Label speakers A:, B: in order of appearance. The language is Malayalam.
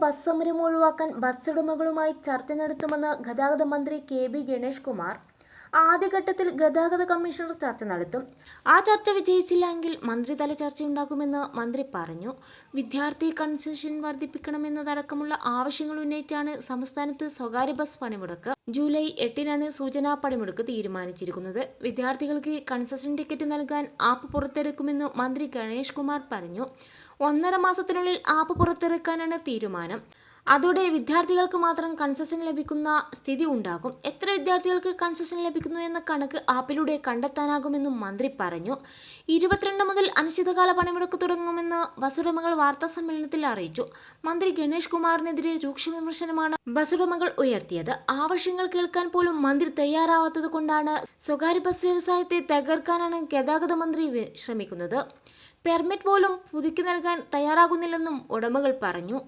A: ബസ് സമരം ഒഴിവാക്കാൻ ബസ് ഉടമകളുമായി ചർച്ച നടത്തുമെന്ന് ഗതാഗത മന്ത്രി കെ ബി ഗണേഷ് കുമാർ ആദ്യഘട്ടത്തിൽ ഗതാഗത കമ്മീഷണർ ചർച്ച നടത്തും. ആ ചർച്ച വിജയിച്ചില്ലെങ്കിൽ മന്ത്രിതല ചർച്ചയുണ്ടാകുമെന്ന് മന്ത്രി പറഞ്ഞു. വിദ്യാർത്ഥി കൺസെഷൻ വർദ്ധിപ്പിക്കണമെന്നതടക്കമുള്ള ആവശ്യങ്ങൾ ഉന്നയിച്ചാണ് സംസ്ഥാനത്ത് സ്വകാര്യ ബസ് പണിമുടക്ക്. ജൂലൈ എട്ടിനാണ് സൂചനാ പണിമുടക്ക് തീരുമാനിച്ചിരിക്കുന്നത്. വിദ്യാർത്ഥികൾക്ക് കൺസെഷൻ ടിക്കറ്റ് നൽകാൻ ആപ്പ് പുറത്തിറക്കുമെന്ന് മന്ത്രി ഗണേഷ് കുമാർ പറഞ്ഞു. ഒന്നര മാസത്തിനുള്ളിൽ ആപ്പ് പുറത്തിറക്കാനാണ് തീരുമാനം. അതോടെ വിദ്യാർത്ഥികൾക്ക് മാത്രം കൺസെഷൻ ലഭിക്കുന്ന സ്ഥിതി ഉണ്ടാകും. എത്ര വിദ്യാർത്ഥികൾക്ക് കൺസെഷൻ ലഭിക്കുന്നു എന്ന കണക്ക് ആപ്പിലൂടെ കണ്ടെത്താനാകുമെന്നും മന്ത്രി പറഞ്ഞു. ഇരുപത്തിരണ്ട് മുതൽ അനിശ്ചിതകാല പണിമുടക്ക് തുടങ്ങുമെന്ന് ബസ്സുടമകൾ വാർത്താ സമ്മേളനത്തിൽ അറിയിച്ചു. മന്ത്രി ഗണേഷ് കുമാറിനെതിരെ രൂക്ഷ വിമർശനമാണ് ബസ്സുടമകൾ ഉയർത്തിയത്. ആവശ്യങ്ങൾ കേൾക്കാൻ പോലും മന്ത്രി തയ്യാറാവാത്തത് കൊണ്ടാണ് സ്വകാര്യ ബസ് വ്യവസായത്തെ തകർക്കാനാണ് ഗതാഗത മന്ത്രി ശ്രമിക്കുന്നത്. പെർമിറ്റ് പോലും പുതുക്കി നൽകാൻ തയ്യാറാകുന്നില്ലെന്നും ഉടമകൾ പറഞ്ഞു.